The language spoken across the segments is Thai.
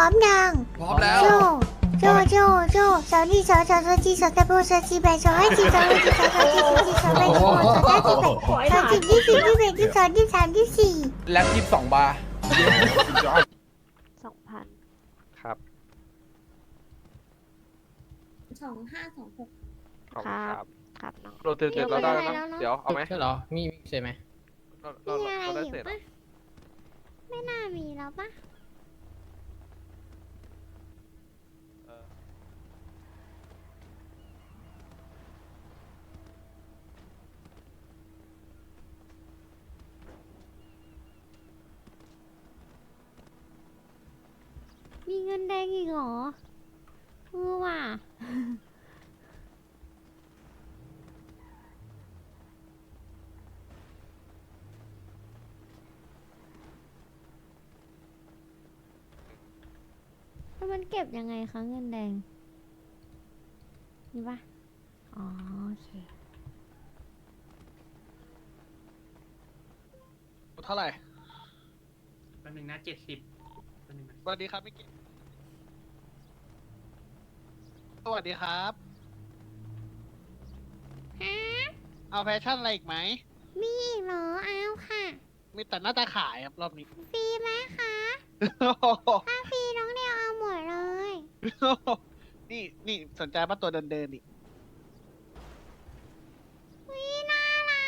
ร้อมยังพร้อมแล้ว โจโจโจโจสาวนี่สาวสาวสาวจีสาวตะโบสาวจีแบสาวให้จีสาวให้จีสาวสาวจีสาวจีสาวแบสาวสาวจีแบสาวจีที่สี่ที่แบที่สองที่สามที่สี่แล็บยี่สิบสองบาร์สองพันครับสองห้าสองหกขอบคุณครับครับน้อง โรเตอร์เสร็จแล้วได้แล้วนะเดี๋ยวเอาไหมใช่เหรอ มีมีใช่ไหมเราเรามีอะไรเราได้อยู่เสร็จปะไม่น่ามีแล้วปะ งินแดงอีกเหรอเออว่ะ แล้วมันเก็บยังไงคะเงินแดง นี่ปะอ๋อโอเค เท่าไหร่ แป๊บนึงนะเจ็ดสิบแป๊บนึงนะสวัสดีครับพี่กิ๊ก สวัสดีครับ ฮะเอาแฟชั่นอะไรอีกไหม มีอีกเหรอเอาค่ะมีแต่หน้าตาขายครับรอบนี้ ฟรีไหมคะถ้าฟรีน้องเดียวเอาหมดเลยนี่นี่สนใจป่ะตัวเดินเดินๆนี่ วิน่ารั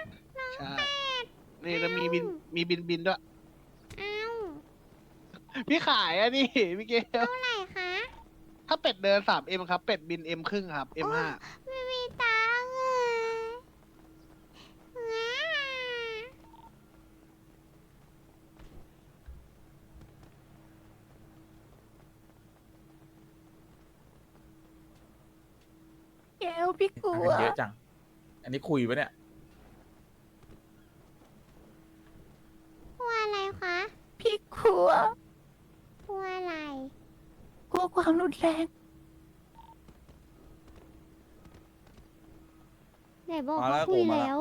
กน้องใช่ เป็ด นี่จะมีบินมีบินบินด้วย เอาพี่ขายอะนี่พี่เกลเท่าไหร่คะ ถ้าเป็ดเดินสามเอ็มครับ เป็ดบินเอ็มครึ่งครับเอ็มห้าไม่มีตังค์อะว้าเกลพี่กลัวเยอะจัง อันนี้คุยปะเนี่ย กลัวอะไรคะพี่กลัวกลัวอะไรกลัว ความรุนแรง ไหนบอกมาแล้ว่าวคุยกูมาแล้ว แล้ว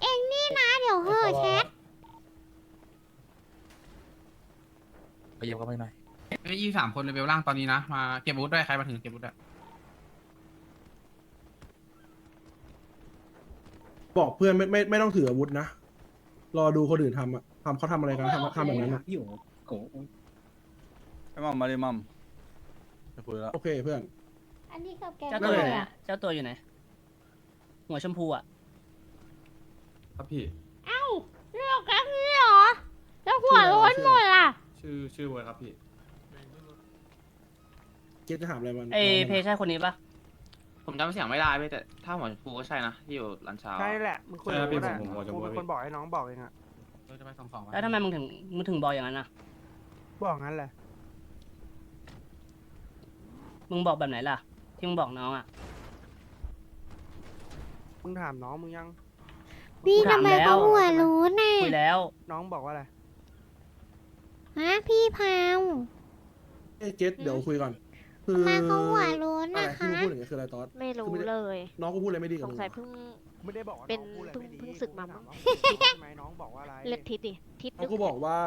เอ็งนี่นะเดี๋ยวเหอะแชทไปเยี่ยมเขาไปหน่อยเอ้ยยี่สามคนเลเวลล่างตอนนี้นะ มาเก็บอาวุธด้วยใครมาถึงเก็บอาวุธด้วยบอกเพื่อนไม่ไม่ไม่ต้องถืออาวุธนะ รอดูคนอื่นทำอะทำเขาทำอะไรกันทำทำแบบนั้นอะ ไอ้มัมมาดิมัมจะคุยแล้วโอเคเพื่อน อันนี้กับแกเจ้านั่ตันวแหอยู่ละไหนเจ้าตัวอยู่ไหน หัวชมพูอะ ครับพี่ เอ้าเลือกกันนี่เหรอ แล้วหัวโล้นหมดล่ะ ชื่อชื่อเวอร์ครับพี่เจ๊จะถามอะไรมันเอน้องมันเพย์ใช่คนนี้ปะผมจำเสียงไม่ได้พี่แต่ถ้าหัวชมพูก็ใช่นะที่อยู่ร้านเช้า ใช่แหละมึงคุยใช่กับพี่กูผมผมจะกูพูดเป็นคนบอกให้น้องบอกเองอะเราจะไปสองสองแล้วทำไมมึงถึงมึงถึงบอกอย่างนั้นอะ บอกงั้นแหละ มึงบอกแบบไหนล่ะ ที่มึงบอกน้องอะ มึงถามน้องมึงยัง พี่กูถาทำมไมแล้วเขาหัวโล้นน่ะคุยแล้ว น้องบอกว่าอะไรฮะพี่พาวเอ้ยเจ๊เดี๋ยวคุยก่อนคือทำไมเขาหัวโล้นอะไรนะที่คะ มึงพูดอย่างเงี้ยคืออะไรตอส ไม่รู้คือไม่ได้ เลย น้องกูพูดอะไรไม่ดีกับสงมึงสัยเหรอเพิ่ง ไม่ได้บอกว่าเป็นน้องพูดอะไรเพิ่งไม่ดีเพิ่งศึกมามั้ง กูถามว่าใช่ไหมน้องบอกว่าอะไรเลือดทิศดิทิศน้องกูบอกว่า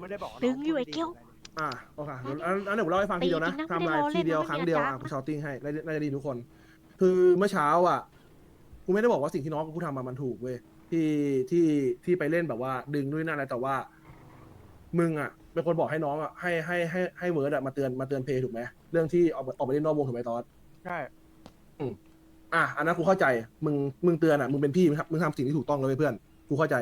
ไม่ได้บอกว่าดึน้งอยู่พูดไอ้เกี้ยวม่ดี อ่าโอเคเดี๋ยวอันอันเดี๋ยวผมเล่าให้ฟังทีเดียวนะตีจริงนะทำลายไม่ได้ล้อเล่นทีเดียวนะครั้งเดียวไม่ได้อะจ้ากูชาวติ้งให้น่าจะน่าจะดีทุกคน คือเมื่อเช้าอะกูไม่ได้บอกว่าสิ่งที่น้องกูทำมามันถูกเว้ยที่ที่ที่ไปเล่นแบบว่า ดึงนู่นนนั่นอะไรแต่ว่า มึงอะเป็นคนบอกให้น้องอะให้ให้ให้ให้เวิร์ดอะมาเตือนมาเตือนเพย์ถูกไหมเรื่องที่ออกออกไปเล่นนอกวงถูกไหมตอสใช่ อะอันนั้นกูเข้าใจมึงมึงเตือนอะมึงเป็นพี่มึงทำมึงทำสิ่งที่ถูกต้องแล้วเว้ยเพื่อนกูเข้าใจ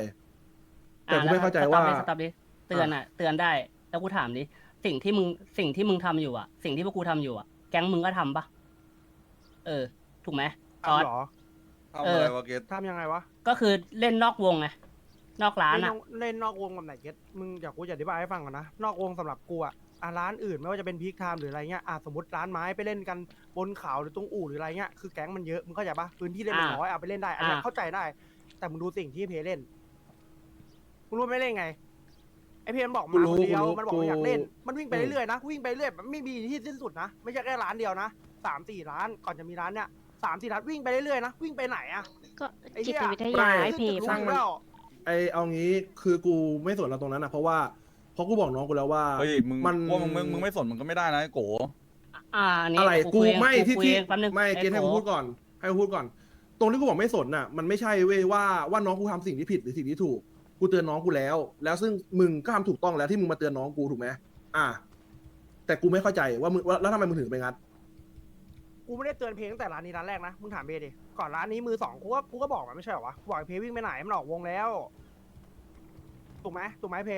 แต่กูไม่เข้าใจว่าสต็อปดิเตือนอะ เตือนได้ แล้วกูถามดิ สิ่งที่มึงสิ่งที่มึงทำอยู่อะสิ่งที่พวกกูทำอยู่อะแก๊งมึงก็ทำปะเออ ถูกไหมตอสทำเหรอทำอะไรวะเกตทำยังไงวะก็คือเล่นนอกวงไงนอกร้านเล่นนอะอกเล่นนอกวงกับไหนเก็ตมึงอยากกูจะอธิบายให้ฟังก่อนนะ นอกวงสำหรับกูอะอะร้านอื่นไม่ว่าจะเป็นพีคไทม์หรืออะไรเงี้ยอะสมมติร้านไม้ไปเล่นกันบนเขาหรือตรงอู่หรืออะไรเงี้ยคือแก๊งมันเยอะมึงเข้าใจปะพื้นที่เล่นมันอ่าน้อยเอาไปเล่นได้อันเนี้ยอ่าเข้าใจได้ แต่มึงดูสิ่งที่เพเล่นมึงรู้ไม่เล่นไง ไอเพมันบอกกูมารู้คนเดียวกูรู้มันบอกว่าอยากเล่นกูมันวิ่งไปเรื่อยๆนะ วิ่งไปเรื่อยแบบไม่มีที่สิ้นสุดนะ ไม่ใช่แค่ร้านเดียวนะสามสี่ร้าน ก่อนจะมีร้านเนี้ยสามสี่ร้านวิ่งไปเรื่อยๆนะ วิ่งไปไหนอะ ก็ไอ้เหี้จิย ตวิทไม่ยาไอเพย์รู้ช่างมัน แล้วไอเอางี้คือกูไม่สนเราตรงนั้นนะเพราะว่าเพราะกูบอกน้องกูแล้วว่า เฮ้ยมึงมัน ว่ามึงมึงมึงไม่สนมึงก็ไม่ได้นะไอ้โก อ่าอันนี้อะไรคุกูยเองไม่ที่คุยที่เองแป๊บนึงไม่อ้เกณฑ์ให้กูโพูดก่อนให้กูพูดก่อน ตรงที่กูบอกไม่สนน่ะ มันไม่ใช่เว้ยว่าว่าน้องกูทำสิ่งที่ผิดหรือสิ่งที่ถูก กูเตือนน้องกูแล้ว แล้วซึ่งมึงก็ทำถูกต้องแล้วที่มึงมาเตือนน้องกูถูกไหมอ่าแต่กูไม่เข้าใจว่ามึงว่าแล้วทำไมมึงถึงไปงัด กูไม่ได้เตือนเพลงตั้งแต่ร้านนี้ร้านแรกนะ มึงถามเพดิ ก่อนร้านนี้มือสองกูก็กูก็บอกมันไม่ใช่เหรอวะบอกไอ้เพวิ่งไปไหนมันออกวงแล้ว ถูกไหมถูกไหมเพ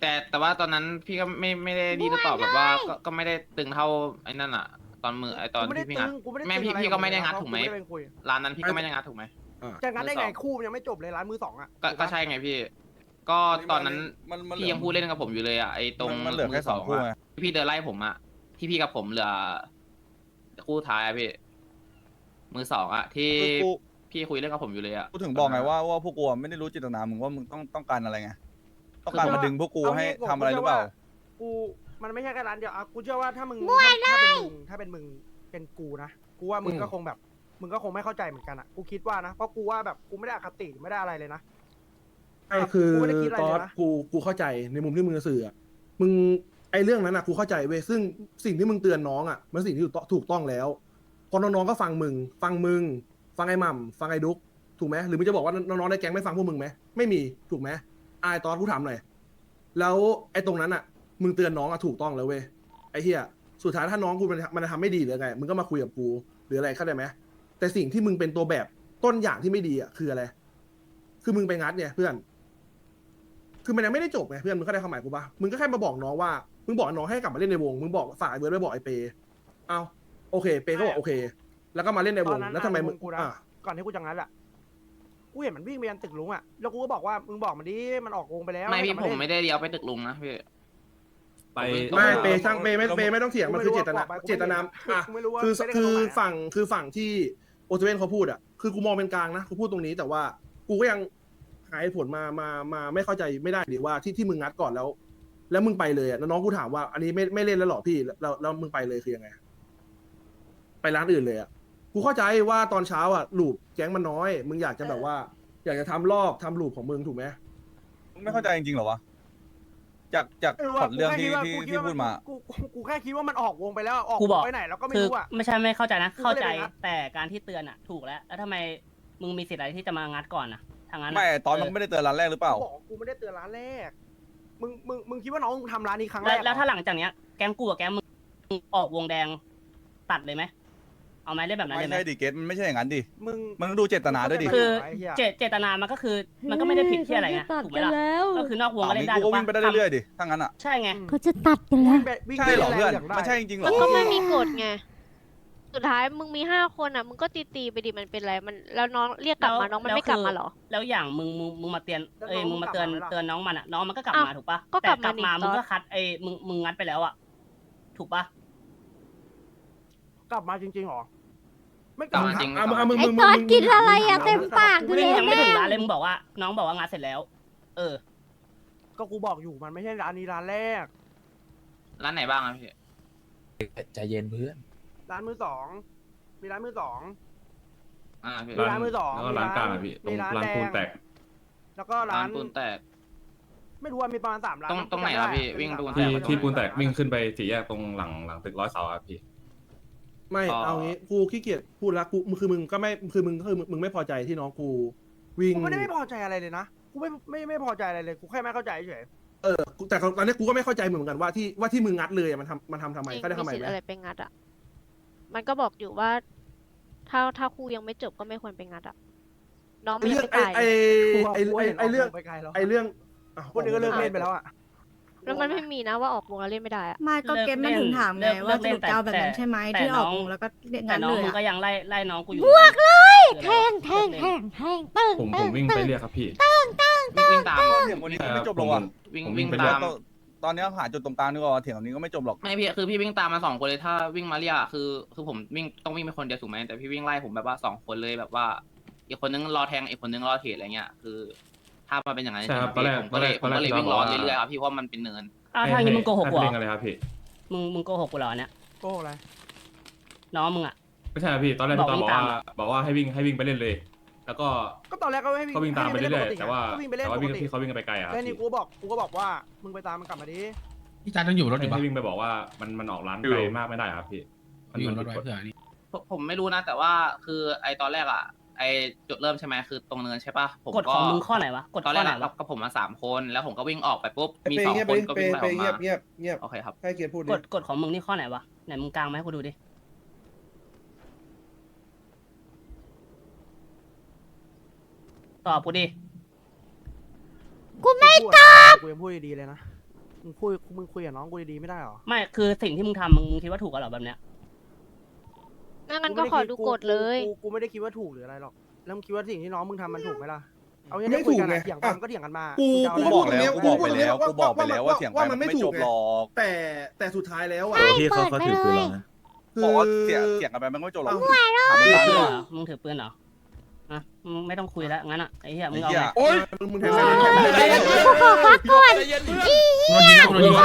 แต่แต่ว่าตอนนั้นพี่ก็ไม่ไม่ได้ดีหรือเปล่าแบบว่าก็ก็ไม่ได้ตึงเท่าไอ้นั่นอะตอนมือไอ้ตอนกูไม่ได้ที่พี่ตึงัด งกูไม่ได้แม่ตึงพี่อะไรพี่ก็ไม่ได้ของัดเพราะถูกไหมกูด้เป็นคุยร้านนั้นพี่ก็ไม่ได้งัดถูกไหม จะงัดได้ไงมือสองคู่มันยังไม่จบเลยร้านมือสองอะก็ก็ใช่ไงพี่ ก็ตอนนั้นมันมันพี่ยังพูดเล่นกับผมอยู่เลยอะไอ้ตรงมันเหลือแค่สองคู่ะไง ที่พี่เดินไล่ผมอะที่พี่กับผมเหลือคู่ท้ายอะพี่ มือสองอะที่คือกูพี่คุยเรื่องกับผมอยู่เลยอะ กูถึงบอกไงว่าว่าพวกกูอะไม่ได้รู้เจตนามึงว่ามึงต้องต้องการอะไรไงต้องการมาดึงพวกกูให้ทำอะไรหรือเปล่า กูมันไม่ใช่แค่ร้านเดียวอะกูเชื่อว่าถ้ามึงถ้าถ้าเป็นมึงถ้าเป็นมึงเป็นกูนะกูว่ามึงอืมก็คงแบบ มึงก็คงไม่เข้าใจเหมือนกันอะกูคิดว่านะเพราะกูว่าแบบกูไม่ได้อคติไม่ได้อะไรเลยนะไอ้คือกูไม่ได้คิดอะไรตเลยอนนะ กูกูเข้าใจในมุมที่มึงจะสื่ออะมึงไอ้เรื่องนั้นอะกูเข้าใจเว้ยซึ่งสิ่งที่มึงเตือนน้องอะมันสิ่งที่ถูกต้องถูกต้องแล้วเพอน้องๆก็ฟังมึง ฟังมึง ฟังไอ้หม่ำฟังไอ้ดุ๊กถูกไหมหรือมึงจะบอกว่าน้องๆในแก๊งไม่ฟังพวกมึงไหมไม่มีถูกไหมไอ้ตอนกูถามหน่อยแล้วไอ้ตรงนั้นอะมึงเตือนน้องอะถูกต้องแล้วเว้ยไอ้เหี้ยสุดท้ายถ้าน้องกูมันมันทำไม่ดีหรือไงมึงก็มาคุยกับกูหรืออะไรเข้าใจไหม แต่สิ่งที่มึงเป็นตัวแบบต้นอย่างที่ไม่ดีอะคืออะไร คือมึงไปงัดเนี่ยเพื่อน คือมันยังไม่ได้จบไงเพื่อนมึงเข้าใจความหมายกูปะมึงก็แค่มาบอกน้องว่า มึงบอกน้องให้กลับมาเล่นในวง มึงบอกฝากไอ้เบิร์ดไปบอกไอ้เปย์เอาโอเค เปย์ก็บอกโอเค แล้วก็มาเล่นในวตองนนั้นแล้วทำไมมึงกูนะอะก่อนที่กูจะงัดอะกูเห็นมันวิ่งไปยันตึกลุงอะ แล้วกูก็บอกว่ามึงบอกมันดิมันออกวงไปแล้วไม่พี่ให้กผลับาเล่นมไม่ได้เลี้ยวไปตึกลุงนะพี่ไปไม่ออเปย์ช่างเปย์ไม่เปย์ไม่ต้องเถียงมันคือเจตนากูไม่รู้เจตนาอะกูไม่รู้ว่าคือไปเล่นกับคือตรงไหนอะฝั่งคือฝั่งที่ โอเซเว่นเขาพูดอะคือกูมองเป็นกลางนะกูพูดตรงนี้แต่ว่ากูก็ยังหาเหตุผลมามามาไม่เข้าใจไม่ได้ดิว่าที่ที่มึงงัดก่อนแล้ว แล้วมึงไปเลยอะแล้วน้องกูถามว่าอันนี้ไม่ไม่เล่นแล้วเหรอพี่แล้วแล้วมึงไปเลยคือยังไง ไปร้านอื่นเลยอะกูเข้าใจว่าตอนเช้าอะลูปแก๊งมันน้อย มึงอยากจะแบบว่า อยากจะทำรอบทำลูปของมึงถูกไหม มึงไม่เข้าใจจริงๆเหรอวะ จากจากเออพว่ะล็อตเรื่องที่กูที่แค่คิดว่าที่พูดมากูกูกูแค่คิดว่ามันออกวงไปแล้วออกกูวบงอกไปไหนเราก็ไม่คือรู้อะ ไม่ใช่ไม่เข้าใจนะกูก็เข้าเลยใจไปงัดแต่การที่เตือนอะ ถูกแล้ว แล้วทำไมมึงมีสิทธิ์อะไรที่จะมางัดก่อนอะทางนั้นอะไม่ตอนมันเไม่ได้เตือนร้านแรกหรือเปล่ากูบอกกูไม่ได้เตือนร้านแรก มึงมึงมึงคิดว่าน้องทำร้านนี้ครั้งแรแล้วกแล้วถ้าเหรอหลังจากเนี้ยแก๊งกูกับแก๊งมึงออกวงแดงตัดเลยไหม เอาไหมเล่นแบบนั้นไม่เลยไหมใช่ดิเกตมันไม่ใช่อย่างนั้นดิมึงมันต้องดูเจตนาด้วยดิคือไอ้เหี้ยเจเจตนามันก็คือมันก็ไม่ได้ผิดที่อะไรไงถูกไหมล่ะก็คือนอกวงตอนก็เล่นี้นได้กูก็ถูกปะวิ่งไปได้เรื่อยๆดิถ้างั้นอะใช่ไง เขาจะตัดกันแล้ววิ่งใช่เหรอเพื่อนวิ่งปไม่ใช่จริงๆเหรอ มันก็ไม่มีกฎไง สุดท้ายมึงมีห้าคนอะ มึงก็ตีตีๆไปดิมันเป็นไรมันแล้วน้องเรียกกลับมาแล้วน้องมันแล้วไม่กลับคือมาเหรอ แล้วอย่างมึงมึงมึงมาเตือนเอ้ยมึงมาเตือนเตือนน้องมันอะน้องมันก็กลับอ้าวมาถูกปะก็แต่กลับกลัมาบนี่มามึงตอนก็คัดไอ้มึงมึงงัดไปแล้วอะถูกปะกลับมาจริงๆเหรอ ไม่กกลัลับบมาจริงอะมึงอะมึงไอ้มึงตอนมึงกินอะไรอะเต็มปากกูเลยังยยังไม่ถึงร้านแม่เลยมึงบอกว่า น้องบอกว่างานเสร็จแล้ว เออ ก็กูบอกอยู่มันไม่ใช่ร้านนี้ร้านแรก ร้านไหนบ้างอะพี่ใจเย็นเพื่อน ร้านมือสองมีร้านมือสอง อ่าพี่มีร้านมือสองแล้วก็ร้านกลางอะพี่ตรงมีร้านร้านปูนแดงแตก แล้วก็ร้าร้านนปูนแตก ไม่รู้ว่ามีประมาณสามร้านตรงตรงไหนล่ะพี่วิ่งดูที่แต่ที่ปูนแตกวิ่งขึ้นไปสี่แยกตรงหลังหลังตึกร้อยเสาอะพี่ ไม่ อ๋อ เอางี้ กูขี้เกียจพูดละกูคือมึงก็ไม่ คือมึงคือมึงไม่พอใจที่น้องกูวิ่ง กูไม่ได้ไม่พอใจอะไรเลยนะ กูไม่ไม่ไม่พอใจอะไรเลย กูแค่ไม่เข้าใจเฉย เออแต่ตอนนี้กูก็ไม่เข้าใจเหมือนกันว่าที่ว่าที่มึงงัดเลยอะมันทำมันทำทำไมจริงก็ได้มีทำไมสิทไหมธิ์อะไรไปงัดอะ มันก็บอกอยู่ว่า ถ้าถ้าครูยังไม่จบก็ไม่ควรไปงัดอะ น้องไอมันยัเรื่องงไอไม่ตายไอกูไอว่าไอไอเรื่องไปไกลแล้วไอเรื่องอะคนอื่นก็เลิกเล่นไปแล้วอะ แล้วมันไม่มีนะว่าออกวงแล้วเล่นไม่ได้อะไมาก็เกมมันถึงถามไงเลิกว่าเล่สนรุปจะเอาแบบนั้นใช่ไหมแต่ที่ออกน้องวงแล้วก็เรียกแต่งั้นน้องเลยมึงก็อะยังไล่ไล่น้องกูอยู่บวกเลยคือแทอะไรงแทงแทงแทงตึ้งผมผตึ้มงวิ่งตึ้ไปงเรียกครับพี่ วิ่งวิ่งตามเถียงวันนี้ก็ไม่จบหรอกว่ะวิ่งผมวิ่วิ่งงไป ตาม ตอนตอนนี้หาจุดตรงกลางดีกว่าเถียงแบบนี้ก็ไม่จบหรอก ไม่พี่คือพี่วิ่งตามมาสองคนเลยถ้าวิ่งมาเรียกอะคือคือผมวิ่งต้องวิ่งเป็นคนเดียวถูกไหมแต่พี่วิ่งไล่ผมแบบว่าสองคนเลยแบบว่า อีกคนนึงรอแทงอีกคนนึงรอเทรดอะไรเงี้ยคือ ถ้ามาเป็นอย่างนั้นใช่ครับจงๆตอนแรกผมก็เลยตผอนมแรกก็เลยวิ่งรอตอนแรกบอกว่า เรื่อยๆครับพี่เพราะมันเป็นเนิน อ้าวถ้าอย่างนี้มึงโกหกกูเหรให้อเล่นอะไรครับพี่มึงมึงโกหกกูเหรอเนี่ยโก้อะไรน้องมึงอะ ไม่ใช่ครับพี่ตอนแรกบอกพี่ตอนวิ่บอกงตามว่าบอกว่าให้วิ่งให้วิ่งไปเล่นเลย แล้วก็ก็ตอนแรกก็ให้วิ่งก็วิ่งตามไปให้เรื่อยล่นปกติๆแต่ว่าก็วิ่งไปเล่นแต่ว่าปวิ่งกติที่เขาวิ่งกันไปไกลอะครับแค่นี้พี่กูบอกกูก็บอกว่ามึงไปตามมันกลับมาดิพี่จานต้องอยู่รถอยู่ให้ปะวิ่งไปบอกว่ามันมันออกร้านอยู่ไกลมากไม่ได้ครับพี่มันอยู่มันรถผิดไว้กฎเผื่อนี่ผมผมไม่รู้นะ แต่ว่าคือไอตอนแรกอะ ไอจุดเริ่มใช่ไหมคือตรงเนินใช่ปะผมกฎของมึงข้อไหนวะกฎตอนข้แรอกไหนอะวะกับผมมาสามคน แล้วผมก็วิ่งออกไปปุ๊บมีไปสองเงียบคนไปก็ไปวิ่งไปอไปอกเงียบมาเงียบเงียบโอเคครับ ให้เกียรติพูดดิกฎกฎของมึงนี่ข้อไหนวะไหนมึงกลางมาให้กูดูดิตอบกูดิกูไม่พูดอะกูยังพูดดีๆเลยนะ มึงพูดมึงคุยกับน้องกูดีๆไม่ได้หรอ ไม่คือสิ่งที่มึงทำมึงมึงคิดว่าถูกเหรอแบบเนี้ย งั้นงั้นก็ขอดูกฎเลย กูกูไม่ได้คิดว่าถูกหรืออะไรหรอก แล้วมึงคิดว่าสิ่งที่น้องมึงทำมันถูกไหมล่ะ เอาไม่งี้ถูกคุยกันไงอะเถียงกันก็เถียงกันมากูมึงจะเอากูอะไรก็บอกแล้วกูกูบอกไปแล้วกูบอกไปแล้วว่าเสียงไปว่ามันไม่ไม่ถูจกบไงหรอกแต่แต่สุดท้ายแล้วอะพี่เขาเขาถือปืนเหรอบอกว่าเสียงเสียงกันไปมันก็ไม่จบหรอกเอ้าถามมึงมันถือปืนก่อเหนรอมึงถือปืนเหรออะมึงไม่ต้องคุยแล้วงั้นอะไอ้เหี้ยมึงเอาไอ้เหี้ไงยโอ๊ยมึงมึงแทงใครมึงแทงใครกูขอพักก่อน โดนยิงนะโดนยิงน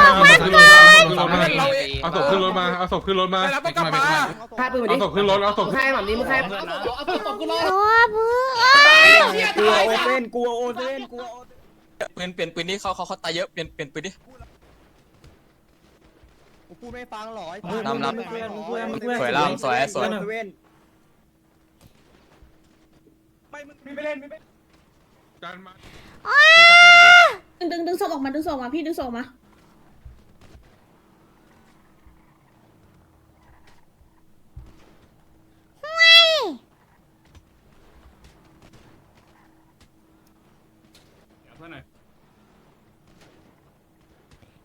เอาศพขึ้นรถมาเอาศพขึ้นรถมาไปกลับมาพาปืนเอาศพขึ้นรถเอาศพใครแบบนี้มึงใครโอ้มือกลัวโอเซนกลัวโอเซนกลัวเปืนเปลี่ยนปืนนี่เขาเขาเขาตายเยอะเปลี่ยนเปลี่ยนปืนดิกูพูดไม่ฟังหรอนำรับมึงเพื่อนมึงเพื่อนมึงเพื่อสวยลำสวยสวยไม่มึงไม่เล่นไม่เล่นการมา ดึงดึงศพออกมาดึงศพออกมาพี่ดึงศพออกมาเพื่อนหน่อย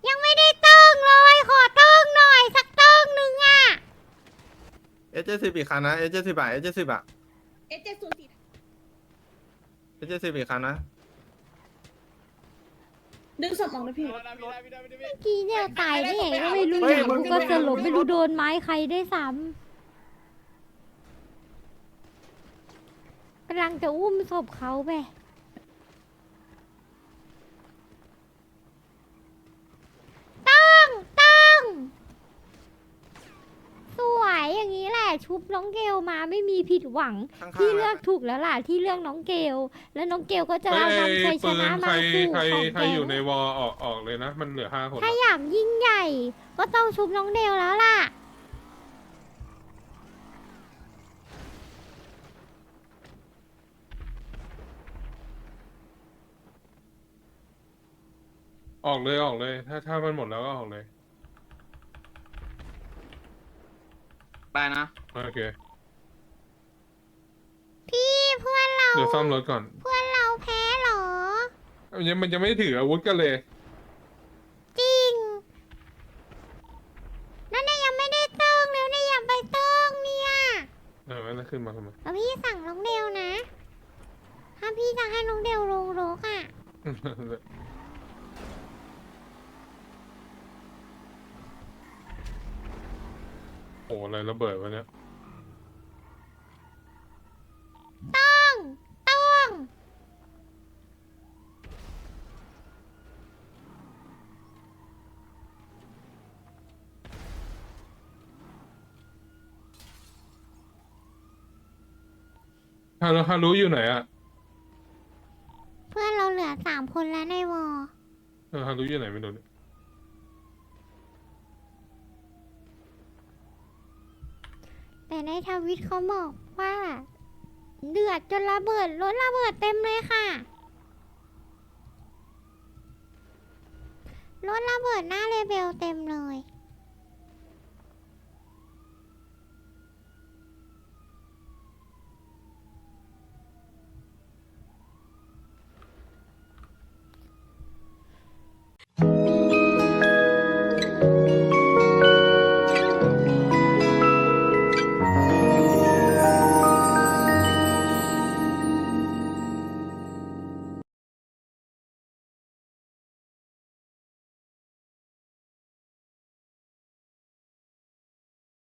ยังไม่ได้เติ้งเลย ขอเติ้งหน่อย สักเติ้งหนึ่งอะ เอเจสิบอีกคันนะ เอเจสิบอะเอเจสิบอะเอเจศูนย์สี่เอเจสิบอีกคันนะ ดึงศพออกนะพี่ เมื่อกี้เนี่ยตายได้ไงก็ไม่รู้อยู่กูก็สลบไม่รู้โดนไม้ใครได้วยซ้ำกำลังจะอุ้มศพเขาไปตั้งตั้งสวยอย่างนี้แหละ ชุบน้องเกลมาไม่มีผิดหวังที่เลือกถูกแล้วล่ะที่เลือกน้องเกลแล้วน้องเกลก็จะเอานำชัยชนะมาสู่ของแกงวอออกออกเลยนะ มันเหลือห้าคนถ้าอยากยิ่งใหญ่ ก็ต้องชุบน้องเดลแล้วล่ะ ออกเลยออกเลย ถ้าถ้ามันหมดแล้วก็ออกเลย ได้นะ โอเค พี่เพื่อนเราเดี๋ยวซ่อมรถก่อน เพื่อนเราแพ้เหรอ ยังมันจะไม่ถืออาวุธกันเลย จริง นั่นเนี่ยยังไม่ได้เติ้งแล้วเนี่ยยังไปเติ้งเนี่ยเออแล้วขึ้นมาทำไมแล้วพี่สั่งน้องเดลนะ ถ้าพี่จะให้น้องเดลลงรกอะ อ้อะไรระเบิดวะเนี่ยต้องต้องฮารุฮารุอยู่ไหนอะเพื่อนเราเหลือสามคนแล้วในวอ เออฮารุอยู่ไหนไม่รู้เนี่ย แต่ในทวิตเขาบอกว่า เดือดจนระเบิดรถระเบิดเต็มเลยค่ะรถระเบิดหน้าเลเบลเต็มเลย